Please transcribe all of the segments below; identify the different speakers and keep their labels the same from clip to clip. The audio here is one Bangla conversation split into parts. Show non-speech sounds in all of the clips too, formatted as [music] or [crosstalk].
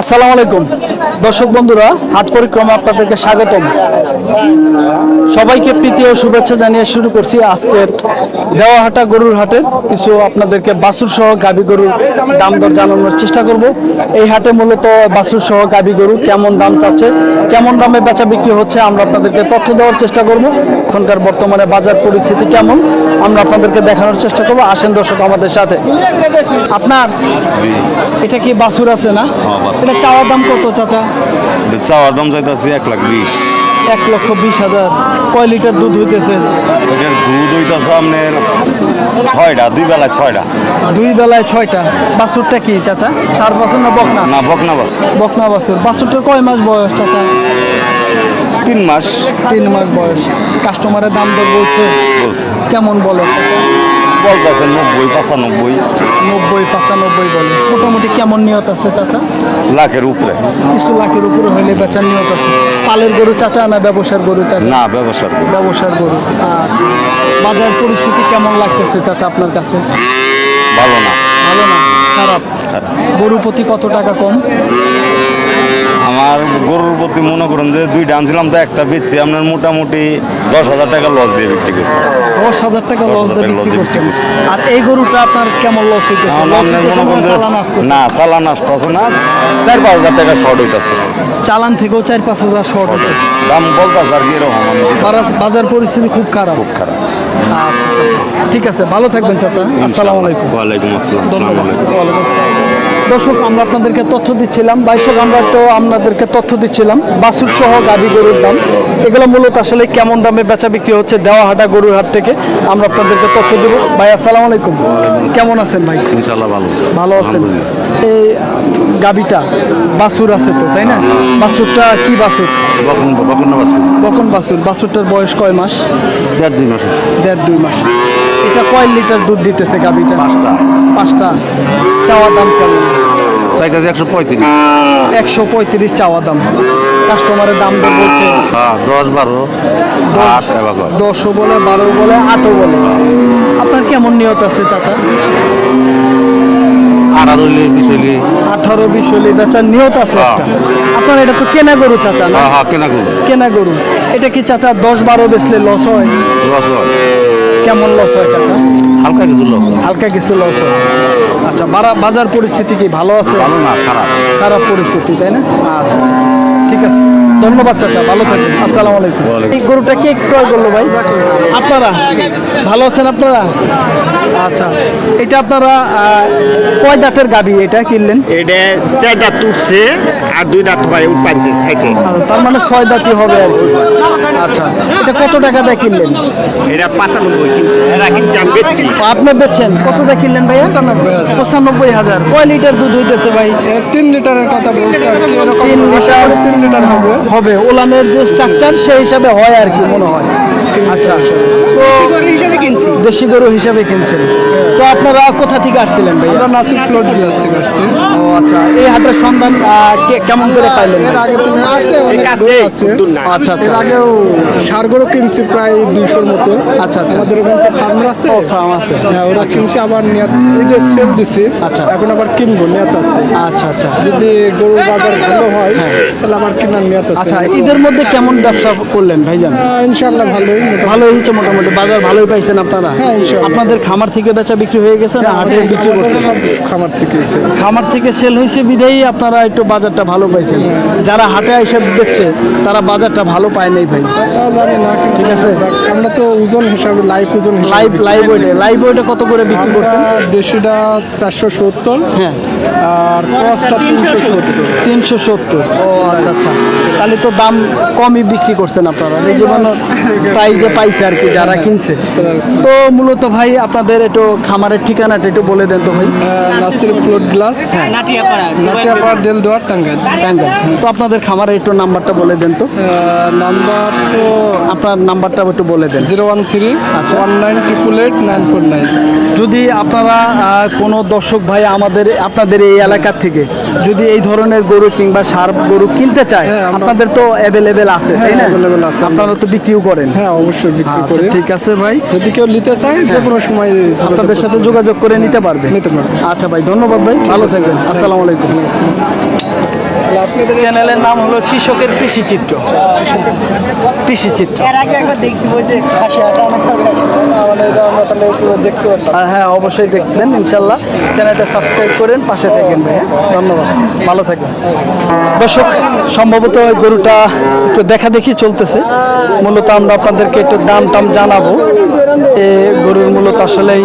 Speaker 1: আসসালামু আলাইকুম। দর্শক বন্ধুরা হাট পরিক্রমা আপনাদেরকে স্বাগতম। সবাইকে প্রীতি ও শুভেচ্ছা জানিয়ে শুরু করছি আজকের দেওয়াহাটা গরুর হাটের কিছু আপনাদেরকে বাছুর সহ গাবি গরুর দাম দর জানানোর চেষ্টা করব। এই হাটে মূলত বাছুর সহ গাবি গরু কেমন দাম চাচ্ছে কেমন দামে বেচা বিক্রি হচ্ছে আমরা আপনাদেরকে তথ্য দেওয়ার চেষ্টা করব। এখনকার বর্তমানে বাজার পরিস্থিতি কেমন আমরা আপনাদেরকে দেখানোর চেষ্টা করব। আসেন দর্শক আমাদের সাথে। আপনার এটা কি বাছুর আছে না?
Speaker 2: হ্যাঁ।
Speaker 1: এটা চাওয়ার দাম কত চাচা?
Speaker 2: চাওয়ার দাম চাইতেছি এক লাখ বিশ।
Speaker 1: এক লক্ষ বিশ হাজার। কয় লিটার দুধ হইতেছে?
Speaker 2: এটার দুধ হইতেছে আপনার ছয়টা দুই বেলা ছয়টা।
Speaker 1: দুই বেলায় ছয়টা। বাছুরটা কি চাচা? সার বাছুর না বকনা?
Speaker 2: না বকনা বাস
Speaker 1: বকনা বাছুর। বাছুরটা কয় মাস বয়স চাচা?
Speaker 2: তিন মাস।
Speaker 1: তিন মাস বয়স। কাস্টমারের দাম দর বলছে।
Speaker 2: বলছে।
Speaker 1: কেমন বলো?
Speaker 2: বলতেছে নব্বই পঁচানব্বই।
Speaker 1: নব্বই পঁচানব্বই বলে। মোটামুটি কেমন নিয়ত আছে চাচা?
Speaker 2: লাখের উপরে।
Speaker 1: কিছু লাখের উপরে হইলে বেচার নিয়ত আছে। পালের গরু চাচা না ব্যবসার গরু চাচা?
Speaker 2: না ব্যবসার।
Speaker 1: ব্যবসার গরু। আচ্ছা। বাজার পরিস্থিতি কেমন লাগতেছে চাচা আপনার কাছে?
Speaker 2: ভালো না।
Speaker 1: ভালো না? খারাপ।
Speaker 2: খারাপ।
Speaker 1: গরু প্রতি কত টাকা কম?
Speaker 2: আমার গরুর প্রতি মনে করেন যে দুইটা আনছিলাম তো একটা বেচছি আপনার মোটামুটি দশ হাজার টাকা লস দিয়ে বিক্রি করছে।
Speaker 1: দশ হাজার টাকা লস দিয়ে বিক্রি
Speaker 2: দিয়ে
Speaker 1: করছেন।
Speaker 2: করছি।
Speaker 1: আর এই গরুটা আপনার কেমন লস হইতেছে? লস
Speaker 2: মনে করেন না চালান আসতেছে না চার পাঁচ হাজার টাকা শর্ট হইতেছে।
Speaker 1: চালান থেকেও চার পাঁচ হাজার শর্ট হইতেছে।
Speaker 2: দাম বলতেছে আর কি এরকম
Speaker 1: বাজার- পরিস্থিতি খুব খারাপ।
Speaker 2: খুব খারাপ।
Speaker 1: আচ্ছা আচ্ছা আচ্ছা। ঠিক আছে ভালো থাকবেন চাচা। আসসালামু আলাইকুম।
Speaker 2: ওয়ালাইকুম আসসালাম আসসালামু আলাইকুম।
Speaker 1: ওয়ালাইকুম আসসালাম। দর্শক আমরা আপনাদেরকে তথ্য দিচ্ছিলাম বাইশক আমরা তো আপনাদেরকে তথ্য দিচ্ছিলাম বাসুর সহ গাভী গরুর দাম। এগুলো মূলত আসলে কেমন দামে বেচা বিক্রি হচ্ছে দেওয়াহাটা গরুর হাট থেকে আমরা আপনাদেরকে তথ্য দেবো। ভাই আসসালামু আলাইকুম। কেমন আছেন ভাই?
Speaker 2: ভালো।
Speaker 1: ভালো আছেন। এই গাবিটা বাসুর আছে তো তাই না? বাসুরটা কি বাছুর?
Speaker 2: বকন বকন বাসি
Speaker 1: কখন বাছুর। বাছুরটার বয়স কয় মাস?
Speaker 2: দেড় দুই মাস
Speaker 1: দেড় দুই মাস। এটা কয় লিটার দুধ দিতেছে গাবিটা?
Speaker 2: পাঁচটা।
Speaker 1: পাঁচটা। চাওয়া দাম কেমন?
Speaker 2: চাইতেছে একশো পঁয়ত্রিশ।
Speaker 1: একশো পঁয়ত্রিশ চাওয়া দাম। কাস্টমারের দাম দর বলছে
Speaker 2: হ্যাঁ দশ বারো।
Speaker 1: দশ দশও বলে বারো বলে আটও বলে। আপনার কেমন নিয়ত আছে চাচা?
Speaker 2: আঠারো হইলে বিশ হইলে।
Speaker 1: আঠারো বিশ হলে চাচা নিয়ত আছে
Speaker 2: হ্যাঁ।
Speaker 1: আপনার এটা তো কেনা গরু চাচা না?
Speaker 2: হ্যাঁ কেনা করুন
Speaker 1: কেনা গরু। এটা কি চাচা দশ বারো বেচলে লস হয়?
Speaker 2: লস হয়।
Speaker 1: কেমন লস হয় চাচা?
Speaker 2: হালকা কিছু লস
Speaker 1: হালকা কিছু লস আচ্ছা বারা- বাজার পরিস্থিতি কি ভালো আছে?
Speaker 2: ভালো না খারাপ।
Speaker 1: খারাপ পরিস্থিতি তাই না? আচ্ছা আচ্ছা আচ্ছা। ঠিক আছে। ধন্যবাদ চাচা। ভালো থাকবেন আসসালামু আলাইকুম। এই গরুটা কে ক্রয় করল ভাই? আপনারা? ভালো আছেন আপনারা? আচ্ছা। এটা আপনারা আহ, কয় দাঁতের গাবি এটা কিনলেন?
Speaker 3: এটা চার দাঁত উঠছে আর দুই দাঁত ভাই উঠপাচ্ছে সাইডে
Speaker 1: আচ্ছা, তার মানে ছয় দাঁতই হবে আর কি। আচ্ছা এটা কত টাকা দিয়ে কিনলেন?
Speaker 3: এটা পাঁচানব্বই কিনছে এরা কিনছে আমি বেচছি।
Speaker 1: আপনি বেচছেন? কত দিয়ে কিনলেন ভাই পঁচানব্বই হাজার। কয় লিটার দুধ হইতেছে ভাই?
Speaker 4: তিন লিটারের কথা বলছে আর কি এরকম
Speaker 1: তিন লিটার
Speaker 4: তিন লিটার হবে।
Speaker 1: হবে। ওলানের যে স্ট্রাকচার সেই হিসাবে হয় আর কি মনে হয়। আচ্ছা। তো
Speaker 3: হিসাবে কিনছি।
Speaker 1: দেশি গরু হিসাবে কিনছেন। তো আপনারা কোথা থেকে আসছিলেন ভাই
Speaker 4: আমরা নাসিক থেকে আসছি।
Speaker 1: ও আচ্ছা। এই হাটের সন্ধান কেমন করে পাইলেন
Speaker 4: এর আগে আছে অনেক আছে।
Speaker 3: না।
Speaker 1: আচ্ছা আচ্ছা।
Speaker 4: এর আগেও সার গরু কিনছি প্রায় দুইশোর মতো।
Speaker 1: আচ্ছা, আচ্ছা।
Speaker 4: আমাদের ওখান থেকে ফার্মার আছে।
Speaker 1: ও, farm আছে।
Speaker 4: হ্যাঁ ওরা কিনছি আবার নিয়াত এই যে সেল দিছি
Speaker 1: আচ্ছা।
Speaker 4: এখন আবার কিনবো নিয়াত আছে।
Speaker 1: আচ্ছা আচ্ছা।
Speaker 4: যদি গরুর বাজার ভালো হয় তাহলে আবার কেনার নিয়াত আছে।
Speaker 1: আচ্ছা ঈদের মধ্যে কেমন ব্যবসা করলেন ভাইজান?
Speaker 4: ইনশাআল্লাহ ভালোই।
Speaker 1: ভালো হয়েছে মোটামুটি বাজার ভালোই পাইছেন আপনারা?
Speaker 4: হ্যাঁ,
Speaker 1: আপনাদের খামার থেকে বেচা বিক্রি হয়ে গেছে না হাটে বিক্রি
Speaker 4: আমাদের
Speaker 1: করছেন
Speaker 4: সব খামার থেকে
Speaker 1: খামার থেকে সেল হয়েছে বিধাই আপনারা একটু বাজারটা ভালো পাইছেন। যারা হাটে এসে দেখছে তারা বাজারটা ভালো পায় নাই ভাই।
Speaker 4: তা জানি না
Speaker 1: ঠিক আছে।
Speaker 4: আমরা তো ওজন হিসাবে লাইভ ওজন
Speaker 1: লাইভ
Speaker 4: বিক্রি
Speaker 1: লাইভ ওয়েটে লাইভ ওয়েটে কত করে বিক্রি করছেন?
Speaker 4: দেশিটা চারশো সত্তর
Speaker 1: হ্যাঁ।
Speaker 4: আর ক্রসটা তিনশো সত্তর।
Speaker 1: তিনশো সত্তর। ও আচ্ছা আচ্ছা। তাহলে তো দাম কমই বিক্রি করছেন আপনারা। এই জীবন প্রাইজে [laughs] পাইছে আর কি যারা কিনছে। তো মূলত ভাই আপনাদের একটু খামারের ঠিকানাটা একটু বলে দেন তো ভাই।
Speaker 4: Nasir float glass Natiapara Delduar Tangail.
Speaker 1: Tangail. তো আপনাদের খামারের একটু নাম্বারটা বলে দেন তো।
Speaker 4: নাম্বার তো
Speaker 1: আপনার নাম্বারটা একটু বলে দেন।
Speaker 4: জিরো ওয়ান থ্রি
Speaker 1: আচ্ছা।
Speaker 4: One nine triple eight nine four nine.
Speaker 1: যদি আপনারা কোনো দর্শক ভাই আমাদের আপনাদের এই এলাকার থেকে যদি এই ধরনের গরু কিংবা সার গরু কিনতে চায়
Speaker 4: হ্যাঁ,
Speaker 1: আপনাদের তো অ্যাভেলেবেল আছে তাই
Speaker 4: হ্যাঁ,
Speaker 1: না
Speaker 4: আছে।
Speaker 1: আপনারা তো বিক্রিও করেন।
Speaker 4: হ্যাঁ অবশ্যই। বিক্রি
Speaker 1: আচ্ছা,
Speaker 4: করে।
Speaker 1: ঠিক আছে ভাই।
Speaker 4: যদি কেউ নিতে চায় যে কোনো সময়
Speaker 1: আপনাদের সাথে যোগাযোগ করে নিতে পারবে।
Speaker 4: নিতে পারবে।
Speaker 1: আচ্ছা ভাই ধন্যবাদ ভাই। ভালো থাকবেন। আসসালামু আলাইকুম। চ্যানেলের নাম হলো কৃষকের কৃষি চিত্র কৃষি চিত্র
Speaker 4: পারতাম।
Speaker 1: হ্যাঁ অবশ্যই দেখছেন ইনশাল্লাহ। চ্যানেলটা সাবস্ক্রাইব করেন, পাশে থাকেন? ধন্যবাদ। ভালো থাকবেন। দর্শক, সম্ভবত গরুটা একটু দেখা দেখি চলতেছে। মূলত আমরা আপনাদেরকে একটু দাম টাম জানাব। এ গরুর মূলত আসলেই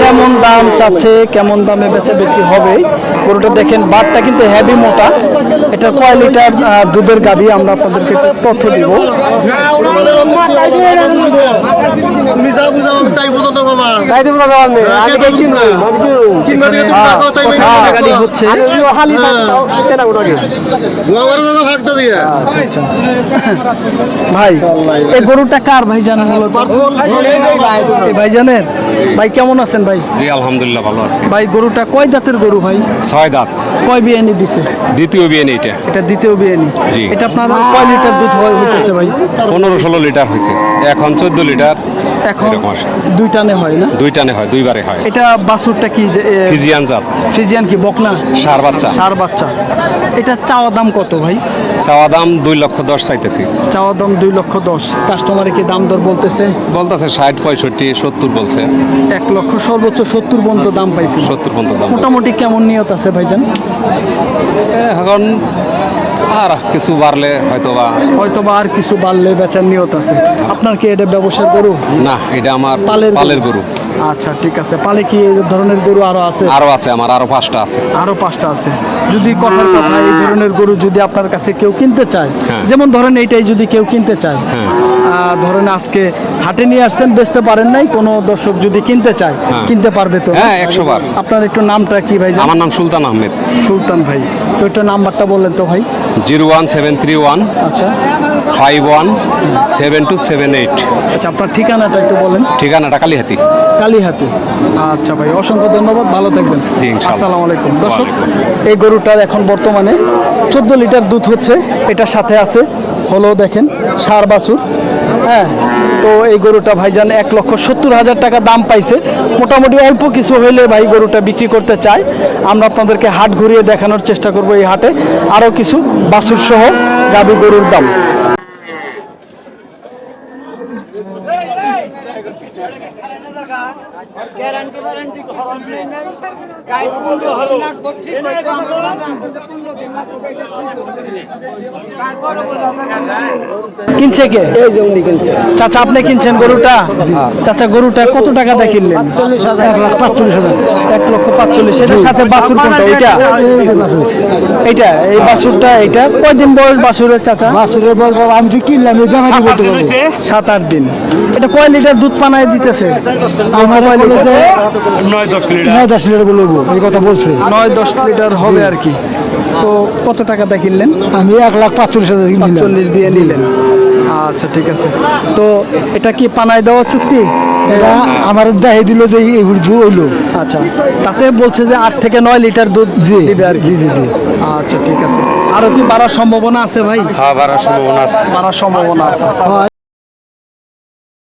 Speaker 1: কেমন দাম চাচ্ছে, কেমন দামে বেচা বিক্রি হবে। গরুটা দেখেন বাটটা কিন্তু হ্যাভি মোটা। এটা কয় লিটার দুধের গাবি আমরা আপনাদেরকে তথ্য দিব।
Speaker 5: তুমি যা বুঝাবো আমি তাই বুঝো না বাবা
Speaker 1: তাই না আমি
Speaker 5: আগে থেকে কিনবো। কিনবা। থেকে তুমি রাখো, তাই মেনে
Speaker 1: হচ্ছে।
Speaker 5: গোয়াবারে দাদা ভাগটা দিয়ে
Speaker 1: আচ্ছা আচ্ছা। ভাই এই গরুটা কার ভাই জানেন এই ভাই জানেন ভাই কেমন আছেন ভাই?
Speaker 6: জি আলহামদুলিল্লাহ ভালো আছি।
Speaker 1: ভাই গরুটা কয় দাঁতের গরু ভাই?
Speaker 6: ছয় দাঁত।
Speaker 1: কয় বিয়ানি দিছে?
Speaker 6: দ্বিতীয় বিয়ে নেই এটা।
Speaker 1: এটা দ্বিতীয় বিয়ানি।
Speaker 6: জি।
Speaker 1: এটা আপনার কয় লিটার দুধ হয় হইতেছে ভাই?
Speaker 6: পনেরো ষোলো লিটার হয়েছে। এখন চোদ্দ লিটার।
Speaker 1: এখন দুই টানে হয় না?
Speaker 6: দুই টানে হয় দুইবারে হয়।
Speaker 1: এটা বাছুরটা কি
Speaker 6: ফিজিয়ান জাত।
Speaker 1: ফ্রিজিয়ান কি বকনা?
Speaker 6: সার বাচ্চা।
Speaker 1: সার বাচ্চা। এটা চাওয়া দাম কত ভাই?
Speaker 6: চাওয়া দাম দুই লক্ষ দশ চাইতেছি।
Speaker 1: চাওয়া দাম দুই লক্ষ দশ। কাস্টমারে কি দাম দর বলতেছে?
Speaker 6: বলতেছে ষাট পঁয়ষট্টি সত্তর বলছে।
Speaker 1: এক লক্ষ সর্বোচ্চ সত্তর পর্যন্ত দাম পাইছে।
Speaker 6: সত্তর পর্যন্ত দাম
Speaker 1: মোটামুটি কেমন নিয়ত আছে ভাইজান?
Speaker 6: এখন আর কিছু বাড়লে
Speaker 1: হয়তোবা? হয়তোবা আর কিছু বাড়লে বেচার নিয়ত আছে। আপনার কি এটা ব্যবসার গরু?
Speaker 6: না এটা আমার
Speaker 1: পালের
Speaker 6: পালের গরু।
Speaker 1: আচ্ছা ঠিক আছে। পালে কি এই ধরনের গরু আরও আছে?
Speaker 6: আরও আছে আমার আরও পাঁচটা আছে।
Speaker 1: আরও পাঁচটা আছে। যদি কথার কথা এই ধরনের গরু যদি আপনার কাছে কেউ কিনতে চায়
Speaker 6: হ্যাঁ।
Speaker 1: যেমন ধরেন এইটাই যদি কেউ কিনতে চায়
Speaker 6: হ্যাঁ।
Speaker 1: ধরেন আজকে হাটে নিয়ে আসছেন বেচতে পারেন নাই কোনো দর্শক যদি কিনতে চায়
Speaker 6: হ্যাঁ।
Speaker 1: কিনতে পারবে তো?
Speaker 6: হ্যাঁ, 100 বার।
Speaker 1: আপনার একটু নামটা কি ভাই
Speaker 6: আমার নাম সুলতান আহমেদ।
Speaker 1: সুলতান ভাই। তো একটু নাম্বারটা বললেন তো ভাই।
Speaker 6: Zero one seven three one
Speaker 1: আচ্ছা।
Speaker 6: Five one seven two seven eight.
Speaker 1: আচ্ছা আপনার ঠিকানাটা একটু বলেন।
Speaker 6: ঠিকানাটা কালীহাতি।
Speaker 1: কালীহাতি। আচ্ছা ভাই অসংখ্য ধন্যবাদ ভালো থাকবেন। আসসালামু আলাইকুম। দর্শক এই গরুটার এখন বর্তমানে চোদ্দ লিটার দুধ হচ্ছে এটার সাথে আছে হলো দেখেন সার বাছুর। হ্যাঁ তো এই গরুটা ভাইজান এক লক্ষ সত্তর হাজার টাকা দাম পাইছে। মোটামুটি অল্প কিছু হইলে ভাই গরুটা বিক্রি করতে চায়। আমরা আপনাদেরকে হাট ঘুরিয়ে দেখানোর চেষ্টা করব এই হাটে। আরও কিছু বাছুর সহ গাবি গরুর দাম। gracias.
Speaker 4: গ্যারান্টি ওয়ারেন্টি কিছু নেই নাই। গাই পনেরো হল না ঠিক হইতো আমার জানা আছে যে পনেরো দিন লাগবে তারপরে বোঝা যাবে
Speaker 1: কিনছে কে?
Speaker 4: এই যে উনি কিনছে।
Speaker 1: চাচা আপনি কিনছেন গরুটা? চাচা গরুটা কত টাকাটা কিনলেন?
Speaker 4: চল্লিশ হাজার। এক লাখ পাঁচচল্লিশ হাজার।
Speaker 1: এক লক্ষ পাঁচচল্লিশ। এটার সাথে বাছুর কোনটা? ওইটা এইটা? এই বাছুরটা এইটা? কয়দিন বয়স বাছুরের চাচা?
Speaker 4: বাসুরের বলব আমি তো কিনলাম
Speaker 1: সাত আট দিন। এটা কয় লিটার দুধ পানায় দিতেছে?
Speaker 4: আমার
Speaker 1: কয়
Speaker 4: বলে
Speaker 1: লিটার?
Speaker 4: যে নয় দশ লিটার। বলব এই কথা বলছে।
Speaker 1: নয় দশ লিটার হবে আর কি। তো কত টাকাটা কিনলেন?
Speaker 4: আমি এক লাখ পাঁচচল্লিশ হাজার কিনলাম
Speaker 1: দিয়ে নিলেন। আচ্ছা ঠিক আছে। তো এটা কি পানায় দেওয়া চুক্তি?
Speaker 4: এটা আমার দেখাই দিল যে এই উর্দু হইল।
Speaker 1: আচ্ছা তাতে বলছে যে আট থেকে নয় লিটার দুধ
Speaker 4: জি
Speaker 1: দিবে আর কি।
Speaker 4: জি জি জি।
Speaker 1: আচ্ছা ঠিক আছে। আরও কি বাড়ার সম্ভাবনা আছে ভাই?
Speaker 6: হ্যাঁ বাড়ার সম্ভাবনা আছে।
Speaker 1: বাড়ার সম্ভাবনা আছে।